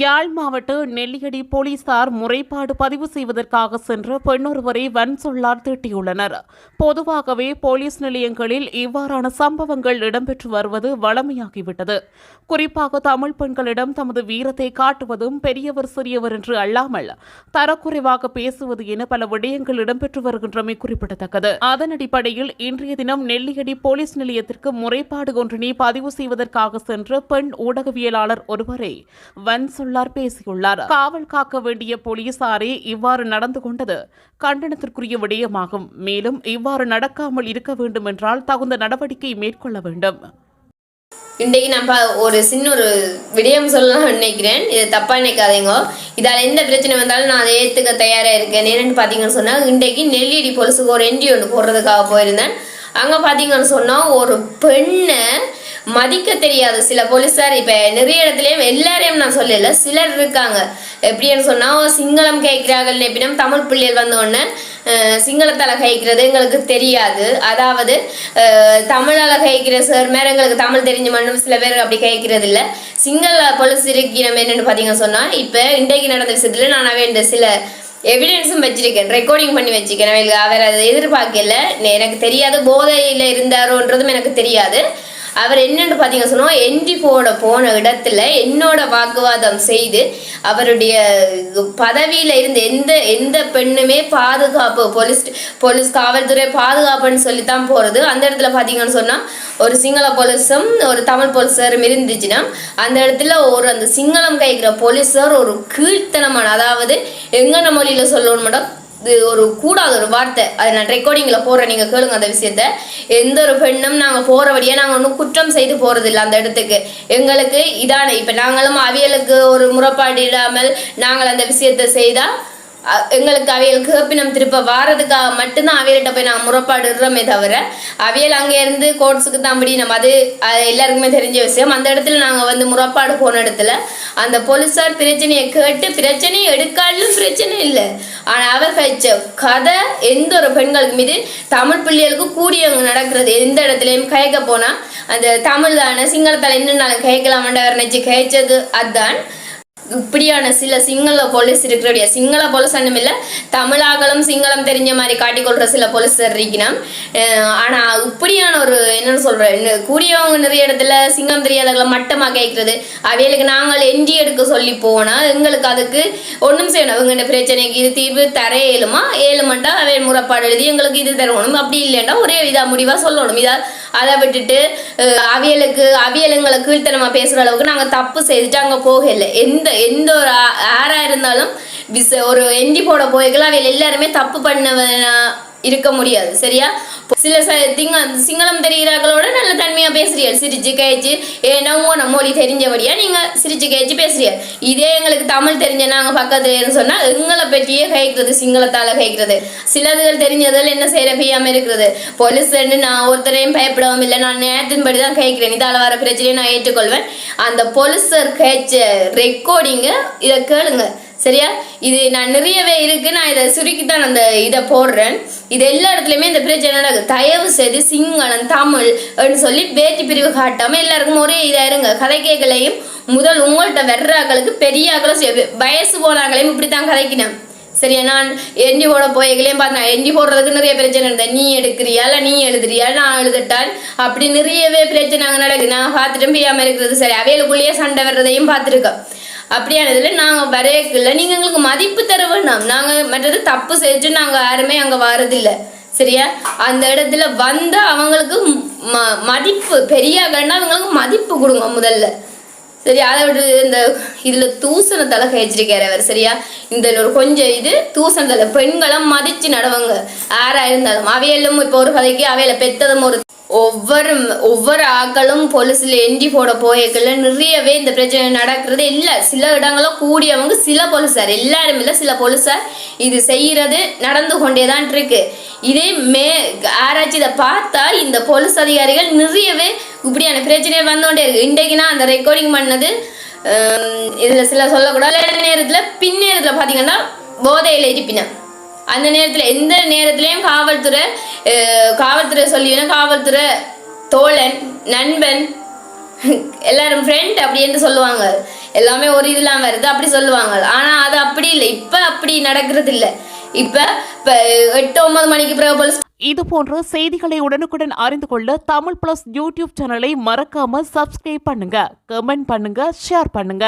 யாழ் மாவட்ட நெல்லியடி போலீசார் முறைப்பாடு பதிவு செய்வதற்காக சென்ற பெண்ணொருவரை வன் சொல்லார் திட்டியுள்ளனர். பொதுவாகவே போலீஸ் நிலையங்களில் இவ்வாறான சம்பவங்கள் இடம்பெற்று வருவது வழமையாகிவிட்டது. குறிப்பாக தமிழ் பெண்களிடம் தமது வீரத்தை காட்டுவதும் பெரியவர் சிறியவர் என்று அல்லாமல் தரக்குறைவாக பேசுவது என பல விடயங்கள் இடம்பெற்று வருகின்றமை குறிப்பிடத்தக்கது. அதன் அடிப்படையில் இன்றைய தினம் நெல்லியடி போலீஸ் நிலையத்திற்கு முறைப்பாடு ஒன்றினை பதிவு செய்வதற்காக சென்ற பெண் ஊடகவியலாளர் ஒருவரை வன் சொல்லார் பேசியுள்ளார். காவல் காக்க வேண்டிய போலீசாரே இவ்வாறு நடந்து கொண்டது கண்டனத்திற்குரிய விடயமாகும். மேலும் இவ்வாறு நடக்காமல் இருக்க வேண்டும் என்றால் தகுந்த நடவடிக்கை மேற்கொள்ள வேண்டும். இன்றைக்கு நம்ம ஒரு சின்ன ஒரு விடயம் சொல்லலாம் நினைக்கிறேன். இது தப்பாக நினைக்காதீங்க. இதால் எந்த பிரச்சனை வந்தாலும் நான் அதை ஏற்றுக்க தயாராக இருக்கேன். என்னென்னு பார்த்தீங்கன்னு சொன்னால் இன்றைக்கு நெல்லியடி பொலிசுக்கு ஒரு என்டி ஒன்று போடுறதுக்காக போயிருந்தேன். அங்கே பார்த்தீங்கன்னு சொன்னால் ஒரு பெண்ணை மதிக்க தெரியாது. சில போலீஸார் இப்ப நிறைய இடத்துலயும் எல்லாரையும் நான் சொல்லல. சிலர் இருக்காங்க. எப்படின்னு சொன்னா சிங்களம் கேட்கிறார்கள் எப்படின்னா தமிழ் பிள்ளைகள் வந்த உடனே சிங்களத்தால் சிங்களத்தால கைக்கிறது எங்களுக்கு தெரியாது. அதாவது அஹ், தமிழால கைக்கிற சார் மேல எங்களுக்கு தமிழ் தெரிஞ்ச மண்ணும் சில பேர் அப்படி கைக்கிறது இல்ல. சிங்கள போலீஸ் இருக்கிற என்னன்னு பாத்தீங்கன்னு சொன்னா இப்ப இன்றைக்கு நடந்த விஷயத்துல நான் வேண்டிய சில எவிடன்ஸும் வச்சிருக்கேன். ரெக்கார்டிங் பண்ணி வச்சிருக்கேன். அவர் அதை எதிர்பார்க்கல. எனக்கு தெரியாது போதையில இருந்தாரோன்றதும் எனக்கு தெரியாது. அவர் என்னென்னு பார்த்தீங்க சொன்னால் என்டிஃபோட போன இடத்துல என்னோட வாக்குவாதம் செய்து அவருடைய பதவியில் இருந்து எந்த எந்த பெண்ணுமே பாதுகாப்பு போலீஸ் போலீஸ் காவல்துறை பாதுகாப்புன்னு சொல்லி தான் போகிறது அந்த இடத்துல பார்த்தீங்கன்னு சொன்னால் ஒரு சிங்கள போலீஸும் ஒரு தமிழ் போலீஸரும் இருந்துச்சுன்னா அந்த இடத்துல ஒரு அந்த சிங்களம் கைக்கிற போலீஸர் ஒரு கீழ்த்தனமான அதாவது எங்கன மொழியில் சொல்லணும் மேடம் இது ஒரு கூடாத ஒரு வார்த்தை. அதை நான் ரெக்கார்டிங்கில் போடுறேன். நீங்கள் கேளுங்க அந்த விஷயத்த. எந்த ஒரு பெண்ணும் நாங்கள் போகிற வழியாக நாங்கள் ஒன்றும் குற்றம் செய்து போகிறது இல்லை அந்த இடத்துக்கு. எங்களுக்கு இதான. இப்போ நாங்களும் அவியலுக்கு ஒரு முறைப்பாடு இடாமல் நாங்கள் அந்த விஷயத்தை செய்தால் எங்களுக்கு அவியல் கேப்பினம் திருப்ப வாரதுக்காக மட்டும்தான் அவியல்கிட்ட போய் நாங்கள் முறப்பாடுறோமே தவிர அவியல் அங்கே இருந்து தான் அப்படி நம்ம அது எல்லாருக்குமே தெரிஞ்ச விஷயம். அந்த இடத்துல நாங்கள் வந்து முறைப்பாடு போன இடத்துல அந்த போலீஸார் பிரச்சனையை கேட்டு பிரச்சனையை எடுக்காலும் பிரச்சனை இல்லை. ஆனால் அவர் கழிச்ச கதை எந்த ஒரு பெண்களுக்கு மீது தமிழ் பிள்ளைகளுக்கு கூடியவங்க நடக்கிறது. எந்த இடத்துலையும் கேட்க போனால் அந்த தமிழ் தானே சிங்களத்தால் என்னன்னாலும் கயக்கலாமன்ற நினச்சி கழிச்சது அதுதான் இப்படியான சில சிங்கள போலீஸ் இருக்கிறோடைய சிங்கள போலீஸ் ஒன்றும் இல்லை தமிழாக்களும் சிங்களம் தெரிஞ்ச மாதிரி காட்டிக்கொள்கிற சில போலீஸ் இருக்கணும். ஆனால் இப்படியான ஒரு என்னென்னு சொல்கிறேன் கூடியவங்க நிறைய இடத்துல சிங்கம் தெரியாதவங்களை மட்டமாக கேட்கறது அவைகளுக்கு நாங்கள் எஞ்சி எடுக்க சொல்லி போனால் எங்களுக்கு அதுக்கு ஒன்றும் செய்யணும். அவங்க இந்த பிரச்சனைக்கு இது தீர்வு தர இயலுமா ஏழுமண்டா அவை முறைப்பாடு எழுதி எங்களுக்கு இது தரணும். அப்படி இல்லைன்னா ஒரே இதாக முடிவாக சொல்லணும். இதாக அதை விட்டுட்டு அவியலுக்கு அவியலுங்களை கீழ்த்தனமா பேசுகிற அளவுக்கு நாங்கள் தப்பு செய்துட்டு அங்கே போகல எந்த எந்த ஒரு ஆ- இருந்தாலும் விச ஒரு எண்டி போட போய்க்கலாம் அவையில் எல்லாருமே தப்பு பண்ண இருக்க முடியாது சரியா? சில ச திங்க சிங்களம் தெரிகிறார்களோட நல்ல தன்மையா பேசுறீர்கள். சிரிச்சு கேச்சு ஏன்னா உங்க மொழி தெரிஞ்சபடியா நீங்க சிரிச்சு கேச்சு பேசுறீர்கள்? இதே எங்களுக்கு தமிழ் தெரிஞ்ச நாங்க பக்கத்துலன்னு சொன்னா எங்களை பற்றியே கைக்கிறது சிங்களத்தால கைக்கிறது சிலதுகள் தெரிஞ்சதில் என்ன செய்யற பெய்யாமல் இருக்கிறது? போலீஸ் நான் ஒருத்தரையும் பயப்படவும் இல்லை. நான் நேரத்தின்படி தான் கேட்கிறேன். இதால வர பிரச்சனையை நான் ஏற்றுக்கொள்வேன். அந்த போலீஸர் கேச்ச ரெக்கார்டிங்க இதை கேளுங்க. சரியா? இது நான் நிறையவே இருக்கு. நான் இதை சுருக்கி தான் அந்த இதை போடுறேன். இது எல்லா இடத்துலையுமே இந்த பிரச்சனை நடக்குது தயவு செய்து சிங்களம் தமிழ் அப்படின்னு சொல்லி பேச்சு பிரிவு காட்டாம எல்லாருக்கும் ஒரே இதா இருங்க. கதை கேட்கலையும் முதல் உங்கள்கிட்ட வர்றாக்களுக்கு பெரிய ஆக்களும் வயசு போனாங்களையும் இப்படி தான் கதைக்கினேன் சரியா? நான் எண்டி போட போய்களையும் பார்த்தேன். எண்டி போடுறதுக்கு நிறைய பிரச்சனை இருந்தது. நீ எடுக்கிறியா? இல்லை நீ எழுதுறியா? நான் எழுதிட்டான் அப்படி நிறையவே பிரச்சனை அங்கே நடக்குது. நான் பார்த்துட்டும் பிரியாமல் இருக்கிறது. சரி அவைகளுக்குள்ளேயே சண்டை வர்றதையும் பார்த்துருக்கேன் அப்படியானதுல நாங்கள் வரையக்குள்ள நீங்கள் எங்களுக்கு மதிப்பு தர வேண்டாம் நாங்கள் மற்றது தப்பு செஞ்சு நாங்கள் யாருமே அங்கே வரதில்லை. சரியா? அந்த இடத்துல வந்து அவங்களுக்கு ம மதிப்பு பெரிய வேணா அவங்களுக்கு மதிப்பு கொடுங்க முதல்ல. சரி அதை விட்டு இந்த இதுல தூசணத்தலை கழிச்சிருக்காரு அவர். சரியா? இந்த ஒரு கொஞ்சம் இது தூசணத்தலை பெண்களும் மதிச்சு நடவங்க. யாரா இருந்தாலும். அவையெல்லாம் இப்போ ஒரு கதைக்கு அவையில பெத்ததும் ஒரு ஒவ்வொரு ஒவ்வொரு ஆக்களும் போலீஸ்ல எண்டி போட போயக்கல நிறையவே இந்த பிரச்சனை நடக்கிறது. இல்லை சில இடங்களும் கூடியவங்க சில போலீஸார். எல்லாரும் இல்லை சில போலீஸார் இது செய்யறது நடந்து கொண்டே தான் இருக்கு. இதே மே ஆராய்ச்சி இதை பார்த்தா இந்த போலீஸ் அதிகாரிகள் நிறையவே இப்படியான பிரச்சனை வந்தோண்டே இருக்கு. இன்றைக்கு நான் அந்த ரெக்கார்டிங் பண்ணது இதில் இதுல சில சொல்லக்கூடாது. நேரத்துல பின்னேரத்துல பாத்தீங்கன்னா போதையில இருப்பினேன் அந்த நேரத்தில் எந்த நேரத்திலையும் காவல்துறை காவல்துறை சொல்லினா காவல்துறை தோழன் நண்பன் எல்லாரும் ஃப்ரெண்ட் அப்படின்னு சொல்லுவாங்க. எல்லாமே ஒரு இதெல்லாம் வருது அப்படி சொல்லுவாங்க. ஆனால் அது அப்படி இல்லை. இப்போ அப்படி நடக்கிறது இல்லை. இப்போ எட்டு ஒன்பது மணிக்கு பிறகு போலீஸ் இது போன்ற செய்திகளை உடனுக்குடன் அறிந்து கொள்ள தமிழ் பிளஸ் யூடியூப் சேனலை மறக்காம சப்ஸ்கிரைப் பண்ணுங்க. கமெண்ட் பண்ணுங்க ஷேர் பண்ணுங்க.